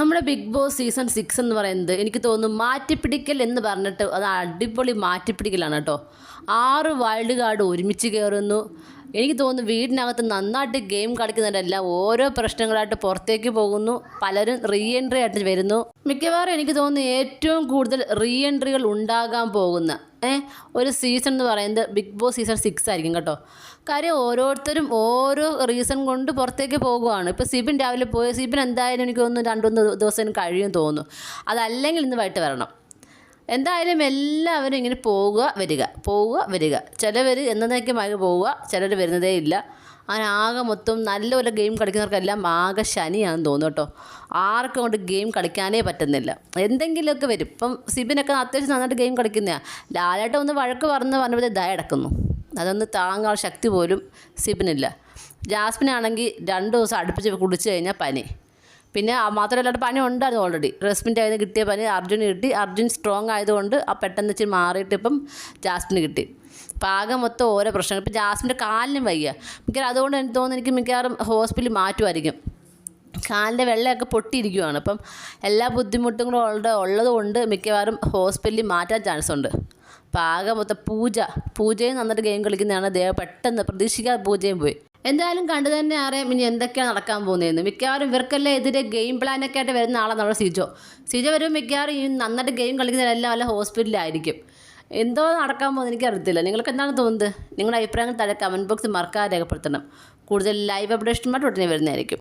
നമ്മുടെ big boss season six എന്ന് പറയുന്നത് എനിക്ക് തോന്നുന്നു മാറ്റിപ്പിടിക്കൽ എന്ന് പറഞ്ഞിട്ട് അത് അടിപൊളി മാറ്റിപ്പിടിക്കലാണ് കേട്ടോ. ആറ് വൈൽഡ് കാർഡ് ഒരുമിച്ച് കയറുന്നു എനിക്ക് തോന്നുന്നു വീടിനകത്ത് നന്നായിട്ട് ഗെയിം കളിക്കുന്നവരെല്ലാം ഓരോ പ്രശ്നങ്ങളായിട്ട് പുറത്തേക്ക് പോകുന്നു. പലരും റീ എൻട്രി ആയിട്ട് വരുന്നു. മിക്കവാറും എനിക്ക് തോന്നുന്നു ഏറ്റവും കൂടുതൽ റീ എൻട്രികൾ ഉണ്ടാകാൻ പോകുന്ന ഒരു സീസൺ എന്ന് പറയുന്നത് ബിഗ് ബോസ് സീസൺ സിക്സ് ആയിരിക്കും കേട്ടോ. കാര്യം ഓരോരുത്തരും ഓരോ റീസൺ കൊണ്ട് പുറത്തേക്ക് പോകുവാണ്. ഇപ്പോൾ സിബിൻ രാവിലെ പോയി സിബിൻ എന്തായാലും എനിക്ക് തോന്നുന്നു രണ്ടുമൂന്ന് ദിവസം കഴിയും തോന്നുന്നു. അതല്ലെങ്കിൽ ഇന്ന് വൈകിട്ട് വരണം. എന്തായാലും എല്ലാവരും ഇങ്ങനെ പോവുക വരിക പോവുക വരിക. ചിലവർ എന്നേക്കുമായി പോവുക ചിലർ വരുന്നതേ ഇല്ല. അങ്ങനെ ആകെ മൊത്തം നല്ലപോലെ ഗെയിം കളിക്കുന്നവർക്കെല്ലാം ആകെ ശനിയാണെന്ന് തോന്നുന്നു കേട്ടോ. ആർക്കും കൊണ്ട് ഗെയിം കളിക്കാനേ പറ്റുന്നില്ല. എന്തെങ്കിലുമൊക്കെ വരും. ഇപ്പം സിബിനൊക്കെ അത്യാവശ്യം നന്നായിട്ട് ഗെയിം കളിക്കുന്നതാണ് ലാലായിട്ട് ഒന്ന് വഴക്ക് പറഞ്ഞ് പറഞ്ഞപ്പോൾ ദയ അടക്കുന്നു അതൊന്ന് താങ്ങാൻ ശക്തി പോലും സിബിനില്ല. ജാസ്മിനാണെങ്കിൽ രണ്ട് ദിവസം അടുപ്പിച്ച് കുടിച്ചു കഴിഞ്ഞാൽ പനി. പിന്നെ മാത്രമല്ല പനി ഉണ്ടായിരുന്നു ഓൾറെഡി റെസ്മിന്റെ കയ്യിൽ നിന്ന് കിട്ടിയ പനി അർജുന് കിട്ടി. അർജുൻ സ്ട്രോങ് ആയതുകൊണ്ട് ആ പെട്ടെന്ന് വെച്ച് മാറിയിട്ട് ഇപ്പം ജാസ്മിന് കിട്ടി. പാകം മൊത്തം ഓരോ പ്രശ്നങ്ങൾ. ഇപ്പം ജാസ്മിന്റെ കാലിനും വയ്യ. മിക്കവാറും അതുകൊണ്ട് എനിക്ക് തോന്നുന്നു എനിക്ക് മിക്കവാറും ഹോസ്പിറ്റലിൽ മാറ്റുമായിരിക്കും. കാലിന്റെ വെള്ളമൊക്കെ പൊട്ടിയിരിക്കുവാണ്. അപ്പം എല്ലാ ബുദ്ധിമുട്ടുകളും ഉള്ളത് ഉള്ളതുകൊണ്ട് മിക്കവാറും ഹോസ്പിറ്റലിൽ മാറ്റാൻ ചാൻസ് ഉണ്ട്. ആകെ മൊത്തം പൂജ. പൂജയും നന്നായിട്ട് ഗെയിം കളിക്കുന്നതാണ്. ദേവ പെട്ടെന്ന് പ്രതീക്ഷിക്കാതെ പൂജയും പോയി. എന്തായാലും കണ്ടു തന്നെ അറിയാം ഇനി എന്തൊക്കെയാണ് നടക്കാൻ പോകുന്നതെന്ന്. മിക്കവാറും ഇവർക്കെല്ലാം എതിരെ ഗെയിം പ്ലാനൊക്കെ ആയിട്ട് വരുന്ന ആളാണ് നമ്മുടെ സിജോ. സിജോ വരുമ്പോൾ മിക്കവാറും ഈ നന്നായിട്ട് ഗെയിം കളിക്കുന്നവരെല്ലാം വല്ല ഹോസ്പിറ്റലിലായിരിക്കും എന്തോ നടക്കാൻ പോകുന്നത് എനിക്കറിയത്തില്ല. നിങ്ങൾക്ക് എന്താണ് തോന്നുന്നത്? നിങ്ങളുടെ അഭിപ്രായങ്ങൾ താഴെ കമന്റ് ബോക്സിൽ മറക്കാതെ രേഖപ്പെടുത്തണം. കൂടുതൽ ലൈവ് അപ്ഡേഷനുമായിട്ട് ഉടനെ വരുന്നതായിരിക്കും.